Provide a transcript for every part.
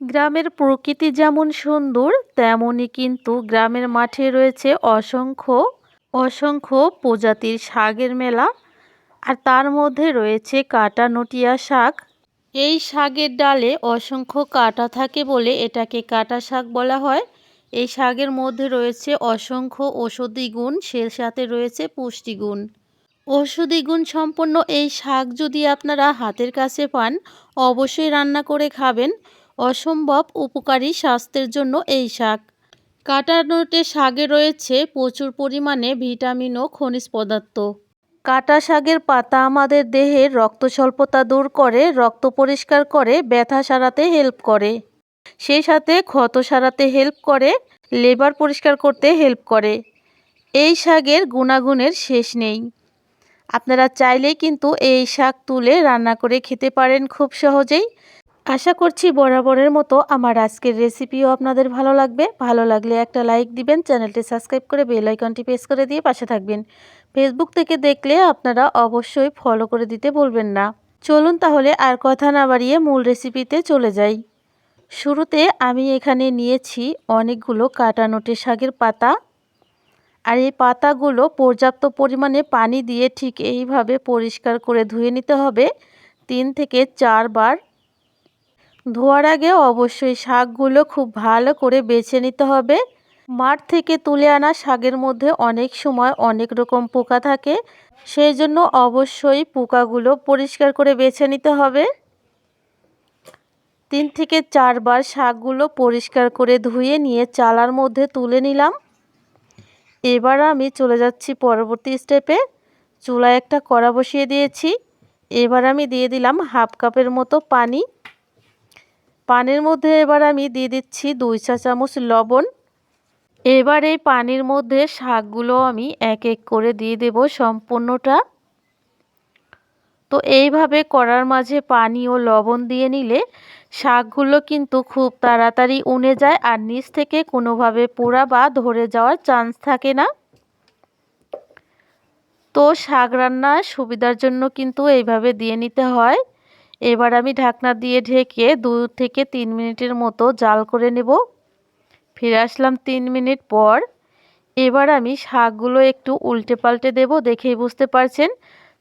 গ্রামের প্রকৃতি যেমন সুন্দর তেমনই কিন্তু গ্রামের মাঠে রয়েছে অসংখ্য অসংখ্য প্রজাতির শাকের মেলা, আর তার মধ্যে রয়েছে কাটা নটিয়া শাক। এই শাকের ডালে অসংখ্য কাটা থাকে বলে এটাকে কাটা শাক বলা হয়। এই শাকের মধ্যে রয়েছে অসংখ্য ঔষধি গুণ সে সাথে রয়েছে পুষ্টিগুণ ঔষধি গুণ সম্পন্ন এই শাক যদি আপনারা হাতের কাছে পান, অবশ্যই রান্না করে খাবেন। অসম্ভব উপকারী স্বাস্থ্যের জন্য এই শাক। কাটানোটে শাকে রয়েছে প্রচুর পরিমাণে ভিটামিন ও খনিজ পদার্থ। কাটা শাকের পাতা আমাদের দেহের রক্ত স্বল্পতা দূর করে, রক্ত পরিষ্কার করে, ব্যথা সারাতে হেল্প করে। সেই সাথে ক্ষত সারাতে হেল্প করে লেবার পরিষ্কার করতে হেল্প করে। এই শাকের গুণাগুণের শেষ নেই। আপনারা চাইলেই কিন্তু এই শাক তুলে রান্না করে খেতে পারেন খুব সহজেই। আশা করছি বরাবরের মতো আমার আজকের রেসিপিও আপনাদের ভালো লাগবে। ভালো লাগলে একটা লাইক দিবেন, চ্যানেলটি সাবস্ক্রাইব করে বেল আইকনটি প্রেস করে দিয়ে পাশে থাকবেন। ফেসবুক থেকে দেখলে আপনারা অবশ্যই ফলো করে দিতে বলবেন না। চলুন তাহলে আর কথা না বাড়িয়ে মূল রেসিপিতে চলে যাই। শুরুতে আমি এখানে নিয়েছি অনেকগুলো কাটা নোটে শাকের পাতা। আর এই পাতাগুলো পর্যাপ্ত পরিমাণে পানি দিয়ে ঠিক এইভাবে পরিষ্কার করে ধুয়ে নিতে হবে। তিন থেকে চারবার ধোয়ার আগে অবশ্যই শাকগুলো খুব ভালো করে বেছে নিতে হবে। মাঠ থেকে তুলে আনা শাকের মধ্যে অনেক সময় অনেক রকম পোকা থাকে সেই জন্য অবশ্যই পোকাগুলো পরিষ্কার করে বেছে নিতে হবে। তিন থেকে চারবার শাকগুলো পরিষ্কার করে ধুয়ে নিয়ে চালার মধ্যে তুলে নিলাম। এবার আমি চলে যাচ্ছি পরবর্তী স্টেপে চুলায় একটা কড়া বসিয়ে দিয়েছি। এবার আমি দিয়ে দিলাম হাফ কাপের মতো পানি। পানির মধ্যে এবার আমি দিয়ে দিচ্ছি দুই চা চামচ লবণ। এবার এই পানির মধ্যে শাকগুলো আমি এক এক করে দিয়ে দেব সম্পূর্ণটা। তো এইভাবে করার মাঝে পানি ও লবণ দিয়ে নিলে শাকগুলো কিন্তু খুব তাড়াতাড়ি উনে যায় আর নিচ থেকে কোনোভাবে পোড়া বা ধরে যাওয়ার চান্স থাকে না। তো শাক রান্নার সুবিধার জন্য কিন্তু এইভাবে দিয়ে নিতে হয়। এবার আমি ঢাকনা দিয়ে ঢেকে দু থেকে তিন মিনিটের মতো জাল করে নেব। ফিরে আসলাম তিন মিনিট পর। এবার আমি শাকগুলো একটু উল্টে পাল্টে দেব, দেখেই বুঝতে পারছেন।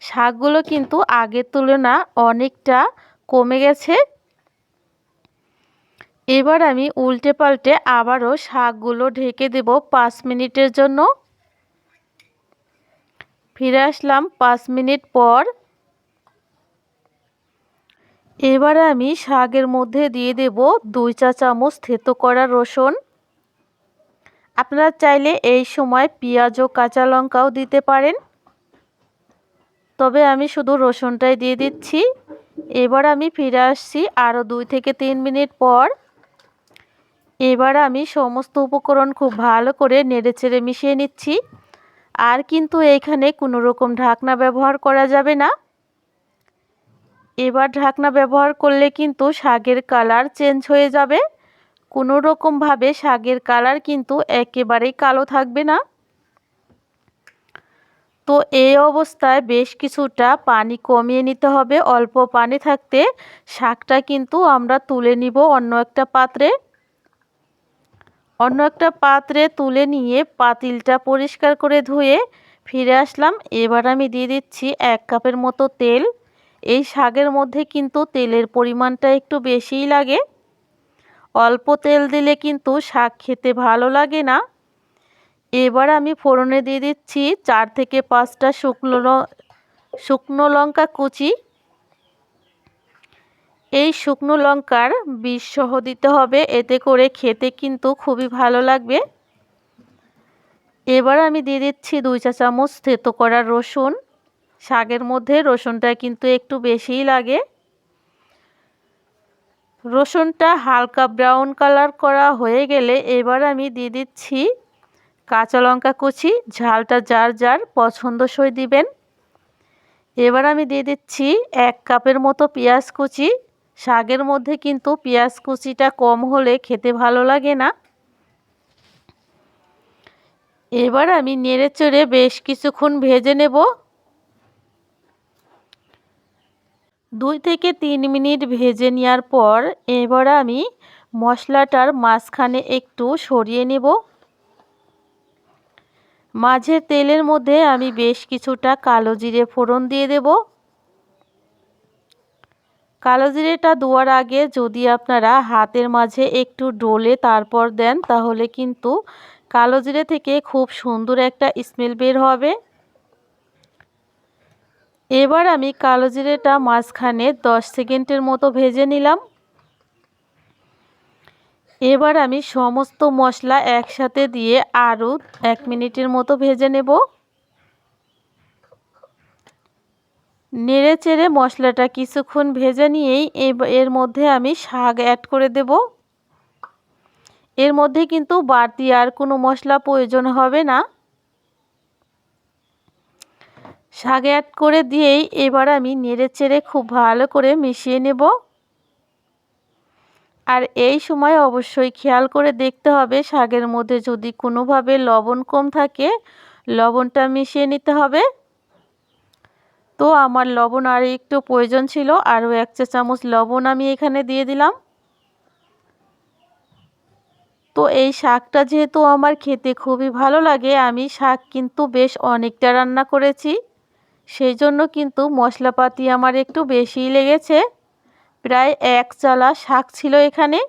শাকগুলো কিন্তু আগের তুলনা অনেকটা কমে গেছে। এবার আমি উল্টে পাল্টে আবারও শাকগুলো ঢেকে দেব পাঁচ মিনিটের জন্য। ফিরে আসলাম পাঁচ মিনিট পর। এবার আমি শাকের মধ্যে দিয়ে দেব দুই চা চামচ থেতো করা রসুন। আপনারা চাইলে এই সময় পেঁয়াজ ও কাঁচা লঙ্কাও দিতে পারেন। তবে আমি শুধু রসুনটাই দিয়ে দিচ্ছি। এবার আমি ফিরে আসছি আরও দুই থেকে তিন মিনিট পর। এবার আমি সমস্ত উপকরণ খুব ভালো করে নেড়েচেড়ে মিশিয়ে নিচ্ছি। আর কিন্তু এইখানে কোনো রকম ঢাকনা ব্যবহার করা যাবে না। এবার ঢাকনা ব্যবহার করলে কিন্তু শাকের কালার চেঞ্জ হয়ে যাবে। কোনো রকমভাবে শাকের কালার কিন্তু একেবারেই কালো থাকবে না। তো এই অবস্থায় বেশ কিছুটা পানি কমিয়ে নিতে হবে। অল্প পানি থাকতে শাকটা কিন্তু আমরা তুলে নিব অন্য একটা পাত্রে। অন্য একটা পাত্রে তুলে নিয়ে পাতিলটা পরিষ্কার করে ধুয়ে ফিরে আসলাম। এবার আমি দিয়ে দিচ্ছি এক কাপের মতো তেল। এই শাকের মধ্যে কিন্তু তেলের পরিমাণটা একটু বেশিই লাগে। অল্প তেল দিলে কিন্তু শাক খেতে ভালো লাগে না। এবার আমি ফোড়নে দিয়ে দিচ্ছি চার থেকে পাঁচটা শুকনো শুকনো লঙ্কা কুচি। এই শুকনো লঙ্কার বীজ সহ দিতে হবে, এতে করে খেতে কিন্তু খুবই ভালো লাগবে। এবার আমি দিয়ে দিচ্ছি দুই চা চামচ থেতো করা রসুন। শাকের মধ্যে রসুনটা কিন্তু একটু বেশিই লাগে। রসুনটা হালকা ব্রাউন কালার করা হয়ে গেলে এবার আমি দিয়ে দিচ্ছি কাঁচা লঙ্কা কুচি, ঝালটা যার যার পছন্দসই দিবেন। এবার আমি দিয়ে দিচ্ছি এক কাপের মতো পেঁয়াজ কুচি, শাকের মধ্যে কিন্তু পেঁয়াজ কুচিটা কম হলে খেতে ভালো লাগে না। এবার আমি নেড়ে চড়ে বেশ কিছুক্ষণ ভেজে নেব। দুই থেকে তিন মিনিট ভেজে নেওয়ার পর এবার আমি মশলাটার মাঝখানে একটু সরিয়ে নেব। মাঝের তেলের মধ্যে আমি বেশ কিছুটা কালো জিরে ফোড়ন দিয়ে দেব। কালো জিরেটা দেওয়ার আগে যদি আপনারা হাতের মাঝে একটু ডোলে তারপর দেন, তাহলে কিন্তু কালো জিরে থেকে খুব সুন্দর একটা স্মেল বের হবে। এবার আমি কালো জিরেটা মাঝখানে দশ সেকেন্ডের মতো ভেজে নিলাম। এবার আমি সমস্ত মশলা একসাথে দিয়ে আরও এক মিনিটের মতো ভেজে নেব। নেড়ে চেড়ে মশলাটা কিছুক্ষণ ভেজে নিয়েই এর মধ্যে আমি শাক অ্যাড করে দেব। এর মধ্যে কিন্তু বাড়তি আর কোনো মশলা প্রয়োজন হবে না। শাক অ্যাড করে দিয়েই এবার আমি নেড়ে চেড়ে খুব ভালো করে মিশিয়ে নেব। আর এই সময় অবশ্যই খেয়াল করে দেখতে হবে শাকের মধ্যে যদি কোনোভাবে লবণ কম থাকে, লবণটা মিশিয়ে নিতে হবে। তো আমার লবণ আর একটু প্রয়োজন ছিল, আরও এক চা চামচ লবণ আমি এখানে দিয়ে দিলাম। তো এই শাকটা যেহেতু আমার খেতে খুবই ভালো লাগে, আমি শাক কিন্তু বেশ অনেকটা রান্না করেছি। সেই জন্য কিন্তু মশলাপাতি আমার একটু বেশিই লেগেছে। প্রায় এক চালা শাক ছিল এখানে।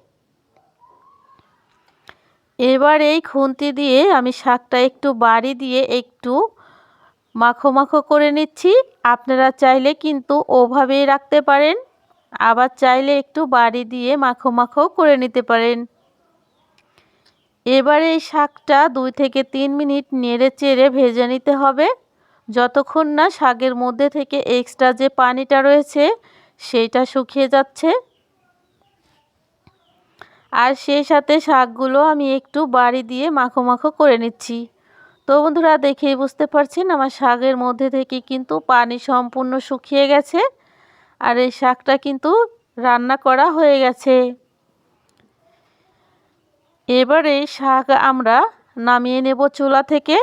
এবার এই খুন্তি দিয়ে আমি শাকটা একটু বাড়ি দিয়ে একটু মাখো মাখো করে নিচ্ছি। আপনারা চাইলে কিন্তু ওভাবেই রাখতে পারেন। আবার চাইলে একটু বাড়ি দিয়ে মাখো মাখো করে নিতে পারেন। এবার এই শাকটা দুই থেকে তিন মিনিট নেড়ে চেড়ে ভেজে নিতে হবে। যতক্ষণ না শাকের মধ্যে থেকে এক্সট্রা যে পানিটা রয়েছে, সেইটা শুকিয়ে যাচ্ছে। আর সেই সাথে শাকগুলো আমি একটু বাড়ি দিয়ে মাখো মাখো করে নিচ্ছি। তো বন্ধুরা, দেখেই বুঝতে পারছেন, আমার শাকের মধ্যে থেকে কিন্তু পানি সম্পূর্ণ শুকিয়ে গেছে। আর এই শাকটা কিন্তু রান্না করা হয়ে গেছে। এবারে শাক আমরা নামিয়ে নেব চুলা থেকে।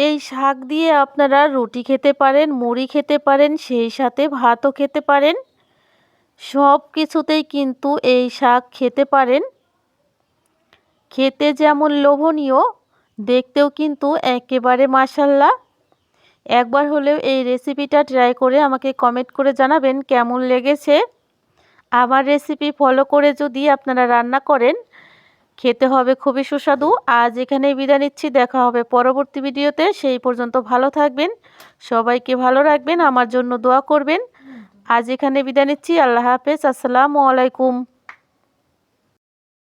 এই শাক দিয়ে আপনারা রুটি খেতে পারেন, মুড়ি খেতে পারেন, সেই সাথে ভাতও খেতে পারেন। সব কিছুতেই কিন্তু এই শাক খেতে পারেন। খেতে যেমন লোভনীয়, দেখতেও কিন্তু একেবারে মাসাল্লা একবার হলেও এই রেসিপিটা ট্রাই করে আমাকে কমেন্ট করে জানাবেন কেমন লেগেছে। আমার রেসিপি ফলো করে যদি আপনারা রান্না করেন খেতে হবে খুবই সুস্বাদু। আজ এখানেই বিদায় নিচ্ছি, দেখা হবে পরবর্তী ভিডিওতে। সেই পর্যন্ত ভালো থাকবেন, সবাইকে ভালো রাখবেন, আমার জন্য দোয়া করবেন। আজ এখানে বিদায় নিচ্ছি, আল্লাহ হাফেজ, আসসালামু আলাইকুম।